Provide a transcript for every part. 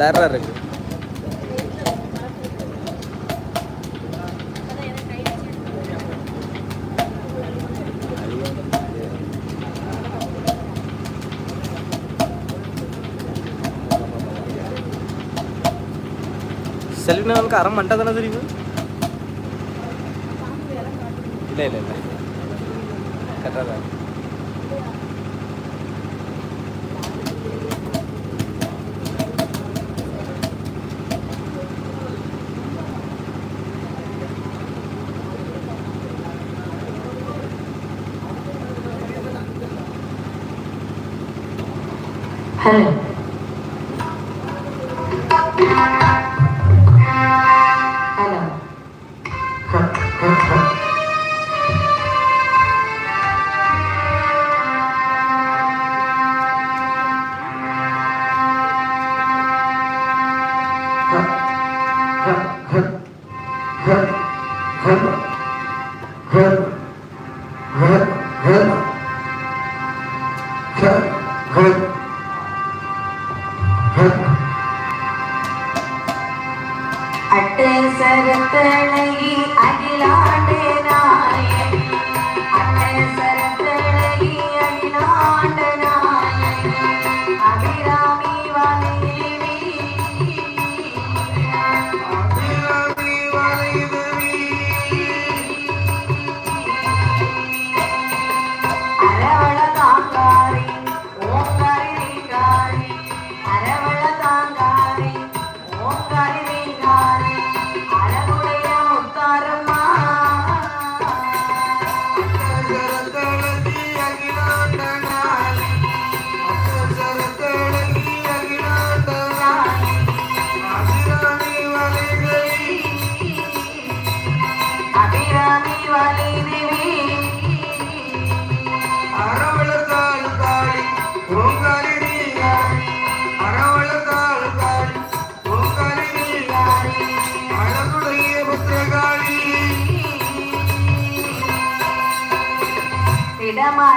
பிளராக இருக்குது செல்வினா நமக்கு அரை மண்டை தானே தெரியுது இல்லை இல்லை இல்லை. கரெக்டாக Yeah.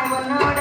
I'm not.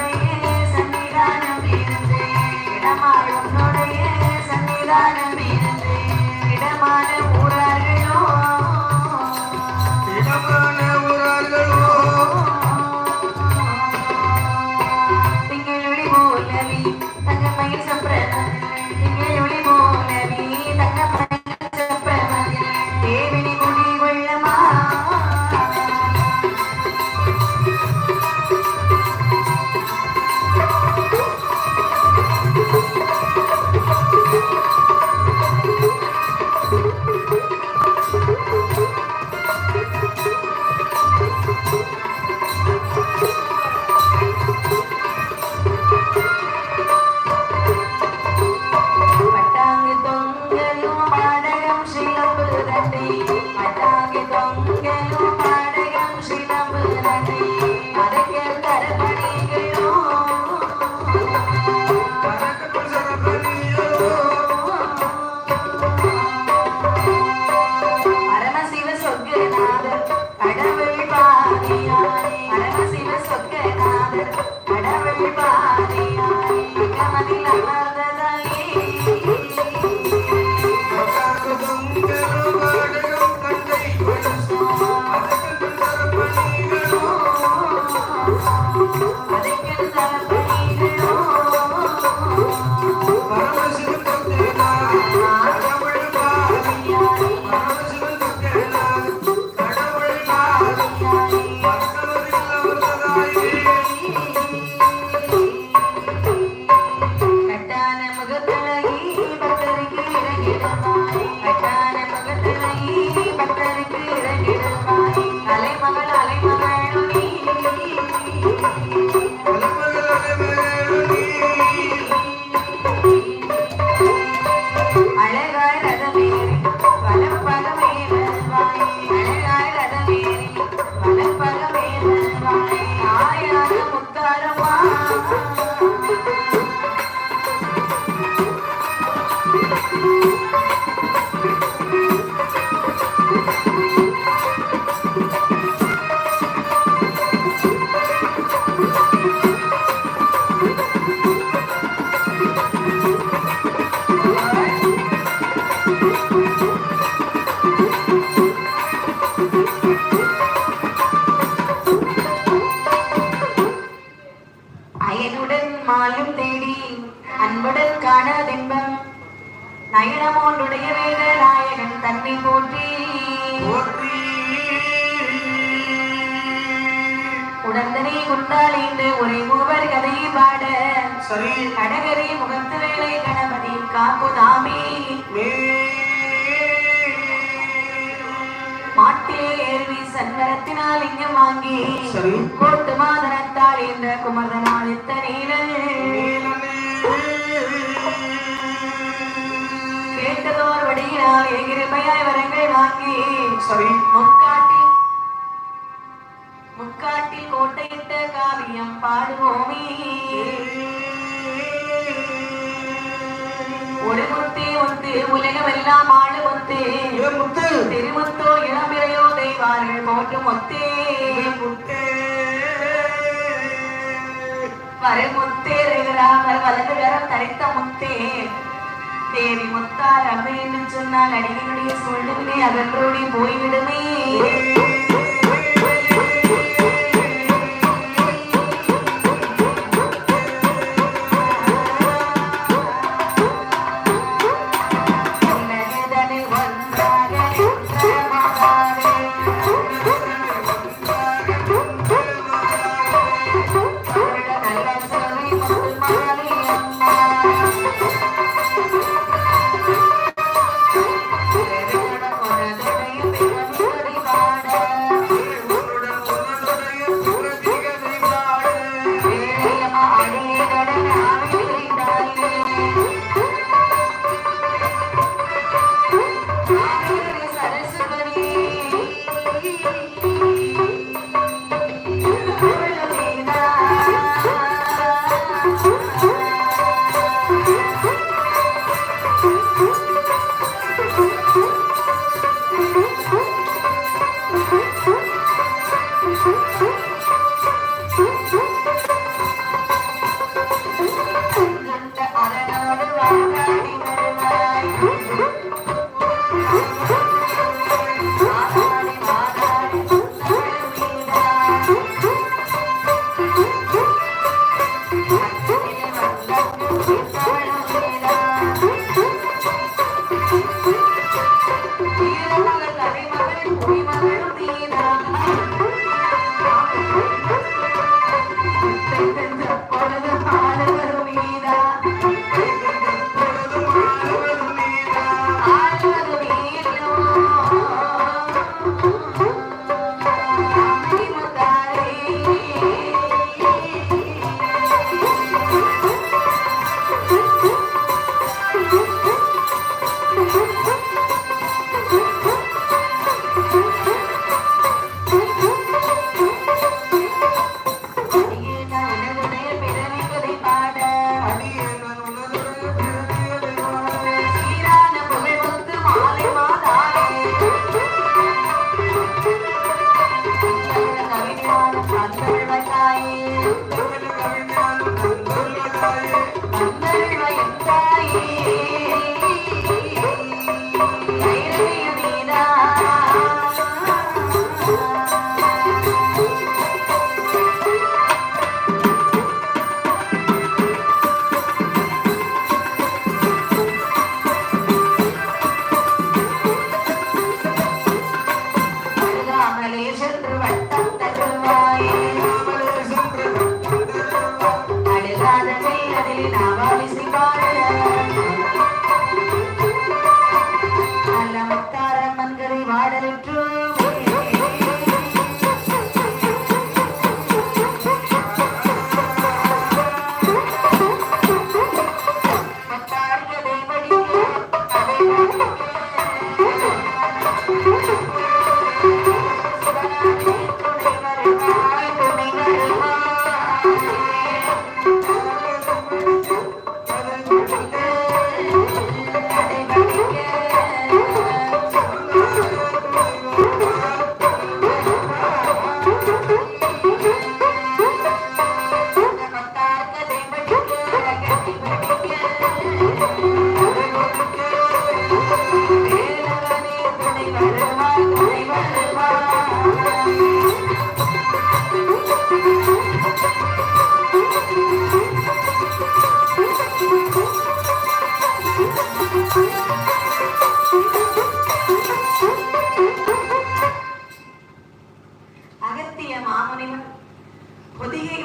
மாலும் தேடி அன்புடன் காணாதின்பம் நயனமோனுடைய வேத நாயகன் தன்னை போற்றி. உடந்தனை கொண்டால் இந்த ஒரே மூவர் கதையை பாட. சரி. கடகரை முகத்து வேலை கணபதி காப்புதாமே. மாட்டிலே ஏறி சன்மரத்தினால் இங்கம் வாங்கி. கோட்டு மாதனத்தால் இந்த குமரனால் இத்தனையில கேட்டதோர் வடியினால் எகிருமையாய் வரங்கள் வாங்கி. சரி. முக்காட்டில் முக்காட்டில் கோட்டையிட்ட காவியம் பாடுவோமே. ஒரு முத்தே ஒத்து உலகமெல்லாம் ஆளு முத்து. முத்து. திருமுத்தோ இளம்பிறையோ தெய்வார்கள் போற்றும் முத்தே. வரமுத்தே ராமர் வலது கரம் தரித்த முத்தே. தேவி முத்தார் அவை என்று சொன்னால் அடிகளுடைய சொல்லுவினை அகன்றோடி போய்விடுமே.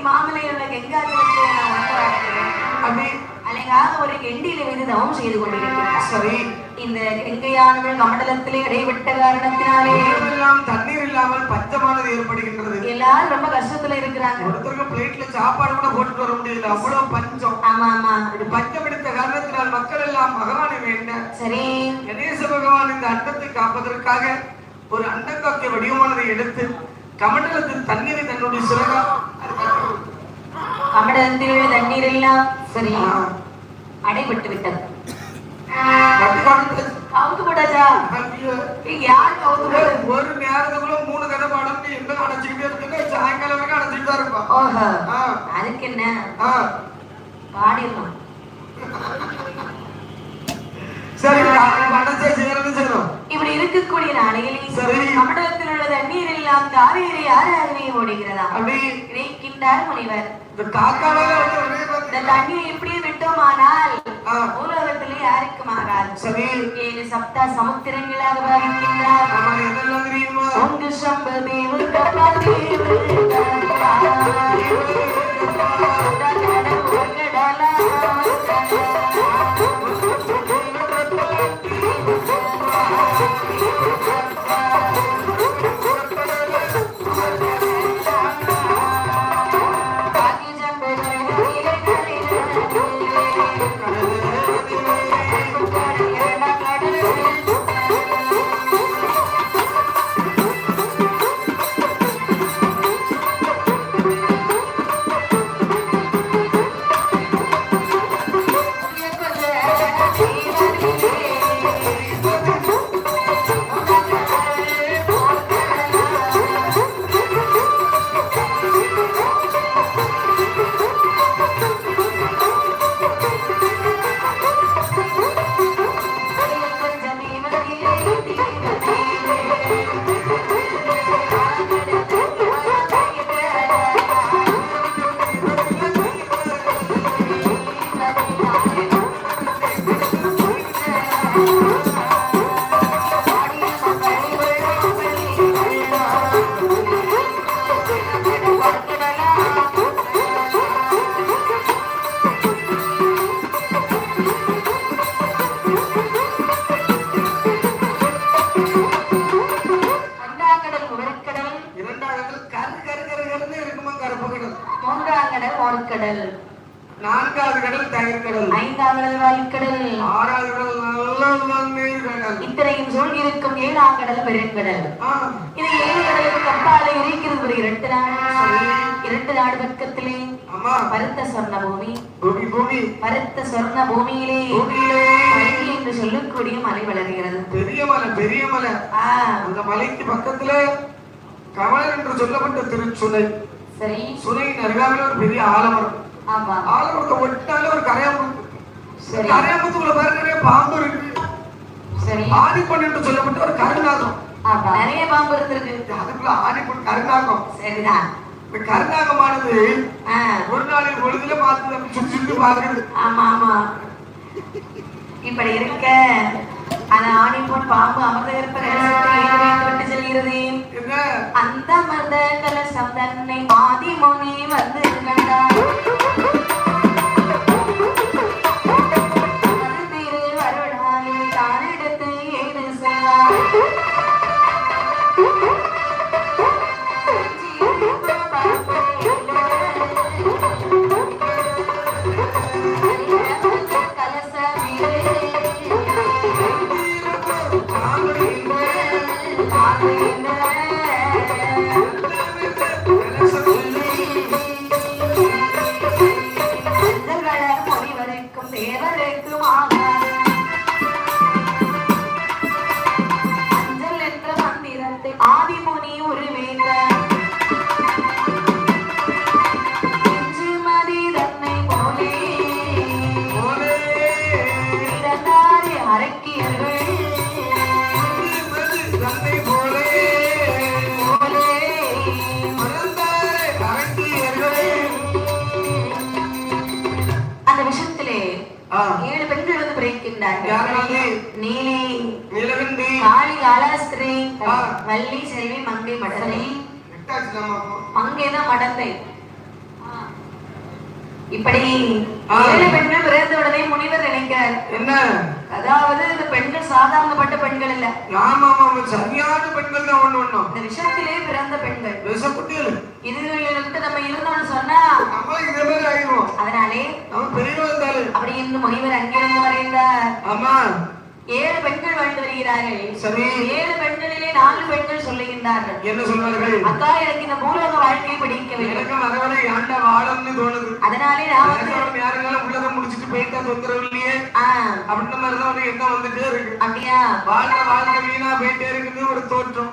மாமலையில் உள்ள கெங்காஜலத்தை நான் அப்படி ஒரு கெண்டியில மீது தவம் செய்து கொண்டிருக்கிறார் சரி. இந்த கெங்கையானவள் கமண்டலத்திலே இடைவிட்ட காரணத்தினாலே எல்லாம் தண்ணீர் இல்லாமல் பச்சமானது ஏற்படுகின்றது. எல்லாரும் ரொம்ப கஷ்டத்துல இருக்கிறாங்க. ஒருத்தருக்கு பிளேட்ல சாப்பாடு கூட போட்டு வர முடியல. அவ்வளவு பஞ்சம். ஆமா ஆமா. இது பஞ்சம் எடுத்த காரணத்தினால் மக்கள் எல்லாம் பகவானை வேண்ட சரி. கணேச பகவான் இந்த அண்டத்தை காப்பதற்காக ஒரு அண்டங்காக்கிய வடிவமானதை எடுத்து கமண்டலத்தில் தண்ணீரை தன்னுடைய சிறகா கமண்டலத்தில் உள்ள தண்ணீர் எல்லாம் சரி அடைபட்டு விட்டது கவுத்து போட்டாச்சா? யார் கவுத்து போட்டது ஒரு நேரத்துக்குள்ள மூணு தடவை பாடம் எங்க அடைச்சிக்கிட்டே இருக்குங்க சாயங்காலம் வரைக்கும் அடைச்சிட்டு தான் இருப்பான் ஓஹோ. அதுக்கு என்ன. பாடிடலாம். சரி செய்யணும்? இப்படி இருக்கக்கூடிய நாளையில் சரி. கமண்டலத்தில் உள்ள தண்ணீர் எல்லாம் காவேரி யாராகவே ஓடுகிறதா அப்படி. முனிவர். இந்த தண்ணீர் இப்படியே விட்டோமானால் ஆ, பூலோகத்திலே யாருக்கும் ஆகாது சரி. ஏழு சப்தா சமுத்திரங்களாக பாவிக்கின்றார் சம்பதேவு கபாதேவு கடல். ஐந்தாம் கடல். வாய்க்கடல் இத்தனையும் சூழ் இருக்கும் ஏழாம் கடல் பெருங்கடல் இது ஏழு கடலுக்கு அப்பாலே இருக்கிறது ஒரு இரண்டு நாடு இரண்டு நாடு பக்கத்திலே பருத்த சொர்ண பூமி பருத்த சொர்ண பூமியிலே. என்று சொல்லக்கூடிய மலை வளர்கிறது. பெரிய மலை பெரிய மலை. அந்த மலைக்கு பக்கத்துல கமலன் என்று சொல்லப்பட்ட திருச்சுனை. சரி. சுனையின் அருகாமையில ஒரு பெரிய ஆலமரம். ஆமா. ஆலமரத்தை ஒட்டால ஒரு கரையாம்பு சரி கரையாம்பத்துக்குள்ள பாருங்க பாம்பு இருக்கு. சரி. ஆதிப்பன் என்று சொல்லப்பட்ட ஒரு கருநாகம். நிறைய பாம்பு இருந்திருக்கு. அதுக்குள்ள ஆதிப்பன் கருநாகம். சரிதான். இந்த கருநாகமானது ஒரு நாளின் பொழுதுல பார்த்து சுத்தி சுத்தி பார்க்குது. ஆமா ஆமா. இப்படி இருக்க. அந்த ஆணி போன் பாம்பு அமர்ந்த இருப்ப விட்டு செல்கிறது. அந்த மத கலசம் தன்னை ஆதிமுனி வந்து கண்டார் முனிவருக்கும் தேவருக்கும் யாராவது? நீலி நிலவந்தி காளி காலாஸ்திரி ஆ. வள்ளி செல்வி மங்கை அப்போ. மங்கைதான் மடந்தை இப்படி. ஏழு பெண்கள் பிறந்த உடனே முனிவர் நினைக்கிறார் என்ன அதாவது இந்த பெண்கள் சாதாரணப்பட்ட பெண்கள் இல்ல. ஆமா ஆமா சரியான பெண்கள் தான் ஒண்ணு ஒண்ணும். இந்த விஷத்திலே பிறந்த பெண்கள். விஷப்பட்டியல் இதுகளிலிருந்து நம்ம இருந்தோம்னு சொன்னா நம்மளும் இதே மாதிரி ஆயிடுவோம். அதனாலே நம்ம பெரியவங்க அப்படி இருந்து முனிவர் அங்கிருந்து மறைந்தார். ஆமா ஏழு பெண்கள் வாழ்ந்து வருகிறார்கள். சரி ஏழு பெண்களிலே நாலு பெண்கள் சொல்லுகின்றார்கள். என்ன சொன்னார்கள் அக்கா எனக்கு இந்த பூலோக வாழ்க்கையை பிடிக்கவில்லை எனக்கு மகவரை ஏன்டா வாழம்னு தோணுது. அதனாலே நான் வந்து பேசாம யாருனாலும் உள்ளதை முடிச்சிட்டு போயிட்டா தொந்தரவு இல்லையே? அப்படின்ற மாதிரிதான் ஒரு எண்ணம் வந்துட்டே இருக்கு. அப்படியா? வாழ்க்கை வாழ்க்கை வீணா போயிட்டே இருக்குது ஒரு தோற்றம்.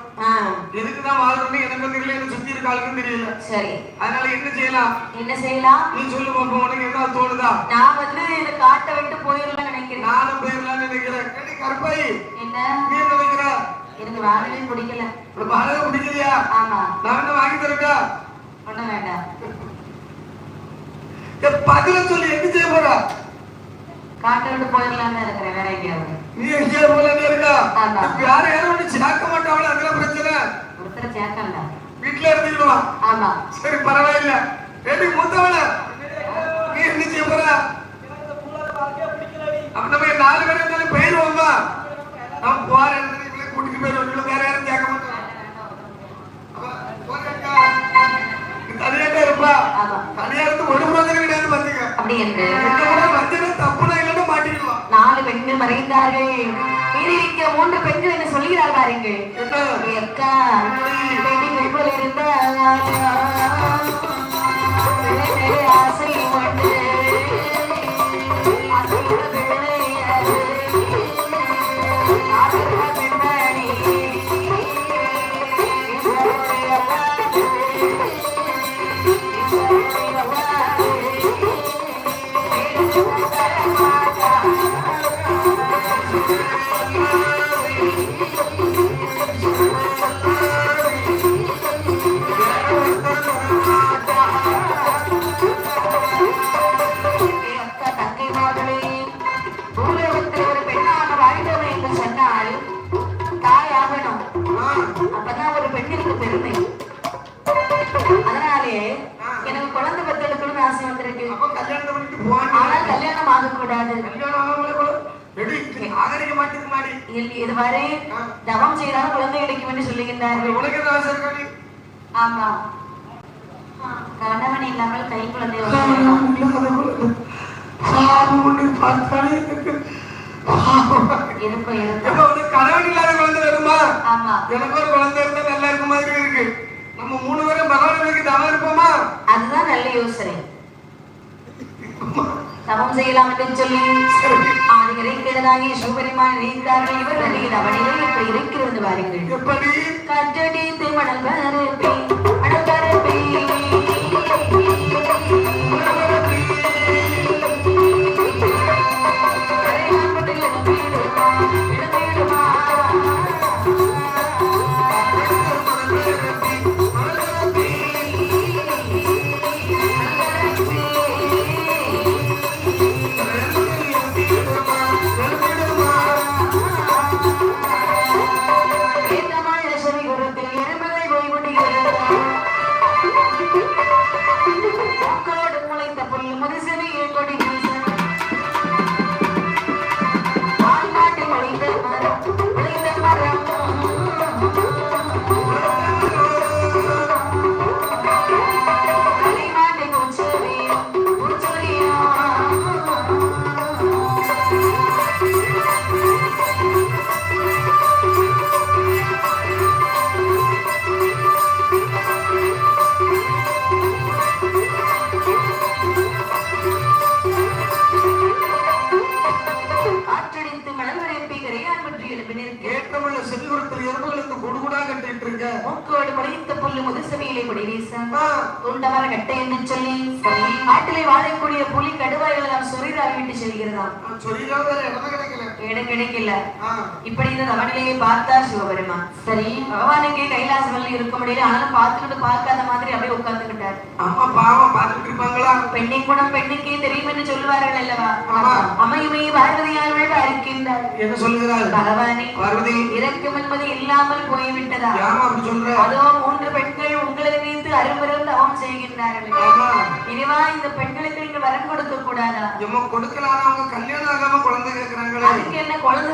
எதுக்குதான் வாழ்றோம்னு எனக்கு தெரியல எனக்கு சுத்தி இருக்க ஆளுக்கும் தெரியல. சரி. அதனால என்ன செய்யலாம்? என்ன செய்யலாம்? நீ சொல்லு பாப்போம் உனக்கு என்ன தோணுதா? நான் வந்து காட்டை விட்டு போயிடலாம் நினைக்கிறேன் நானும் போயிடலாம்னு நினைக்கிறேன் ஏடி கருப்பாயி என்ன? நீ நினைக்கிற? எனக்கு வாழவே பிடிக்கல. பிடிக்கலையா? ஆமா. நான் என்ன வாங்கி தரட்டா? ஒண்ணும் வேண்டாம். ஏ, பதில சொல்லி என்ன செய்ய போறா? காட்டை விட்டு போயிடலாம்னு இருக்கிறேன் வேற எங்கேயாவது நீ எங்கேயா போலன்னு இருக்கா? யாரும் யாரும் ஒண்ணு சேர்க்க மாட்டாங்களா? அதெல்லாம் பிரச்சனை. ஒருத்தரை சேர்க்கல வீட்டுல இருந்துருவா ஆமா. சரி பரவாயில்ல. ஏடி மூத்தவள? நீ என்ன செய்ய போற? அப்ப நம்ம நாலு பேர் இருந்தாலும் போயிடுவோமா நம்ம போற இடத்துல கூட்டிட்டு போயிடுவோம் வேற யாரும் கேட்க மாட்டோம் தனியாட்டா இருப்பா. தனியா இருந்து ஒரு பிரச்சனை கிடையாது பாத்துக்க அப்படி என்று இந்த கூட வந்தது தப்புனா இல்லைன்னு மாட்டிக்கலாம் நாலு பெண்கள் மறைந்தார்கள். மீதி இருக்கிற மூன்று பெண்கள் என்ன சொல்லுகிறார் ஏய் அக்கா. பெண்கள் போல இருந்தா ஆசை எனக்கு குழந்தை பெற்றெடுக்கணும்னு ஆசை வந்திருக்கு. அப்ப கல்யாணத்தை பண்ணிட்டு போவாங்க ஆனால் கல்யாணம் ஆகக்கூடாது கல்யாணம் இதுவரை தவம் செய்தாலும் குழந்தை கிடைக்கும் சொல்லுகின்றார்கள். ஆமா. கணவன் இல்லாமல் கை குழந்தை. இருக்கும் இருக்கும். கணவன் இல்லாத குழந்தை வேணுமா? ஆமா. எனக்கு ஒரு குழந்தை இருந்தா நல்லா இருக்க மாதிரி இருக்கு நம்ம மூணு பேரும் பகவானுக்கு தவம் இருப்போமா அதுதான் நல்ல யோசனை. தவம் செய்யலாம் என்று சொல்லி ஆதிகரை கிழதாகி சிவபெருமான் நினைத்தார்கள். இவர் நடிகை அவனிலே இப்படி இருக்கிறது பாருங்கள். எப்படி? கற்றடித்து முளைத்த புல் முதுசெவியில் கொடி வீச. எழுப்பினிருக்க ஏற்றமுள்ள செவிகுரத்தில் எறும்புகளுக்கு குடுகுடா கட்டிட்டு இருக்க மூக்கோடு முளைத்த புல்லு முதுசமையிலே கொடி வீச. ஆ, துண்டமர கட்டை என்று சொல்லி. காட்டிலே வாழக்கூடிய புலி கடுவாய்கள் எல்லாம் சொரிதாவி விட்டு செல்கிறதாம். வேற இடமே கிடைக்கல. ஆ, இப்படி இந்த பார்த்தார் சிவபெருமான். சரி பகவானுக்கு கைலாசவல்ல இருக்க முடியல ஆனாலும் பார்த்துக்கிட்டு பார்க்காத மாதிரி அப்படியே உட்கார்ந்துக்கிட்டார். அம்மா பாவம் பார்த்துட்டு இருப்பாங்களா? பெண்ணின் குணம் பெண்ணுக்கே தெரியும் என்று சொல்லுவார்கள் அல்லவா. அமையுமே என்ன சொல்லுகிறாள் பகவானே பார்வதி. இரக்கம் என்பது இல்லாமல் போய்விட்டதா? அதோ மூன்று பெண்கள் உங்களை வைத்து அரும்பெரும் தவம் ஆமா. இனிவா இந்த பெண்களுக்கு நீங்க வரம் கொடுக்க கூடாதா? கொடுக்கலாம் அவங்க கல்யாணம் ஆகாம குழந்தை கேட்கறாங்களே அதுக்கு என்ன குழந்தை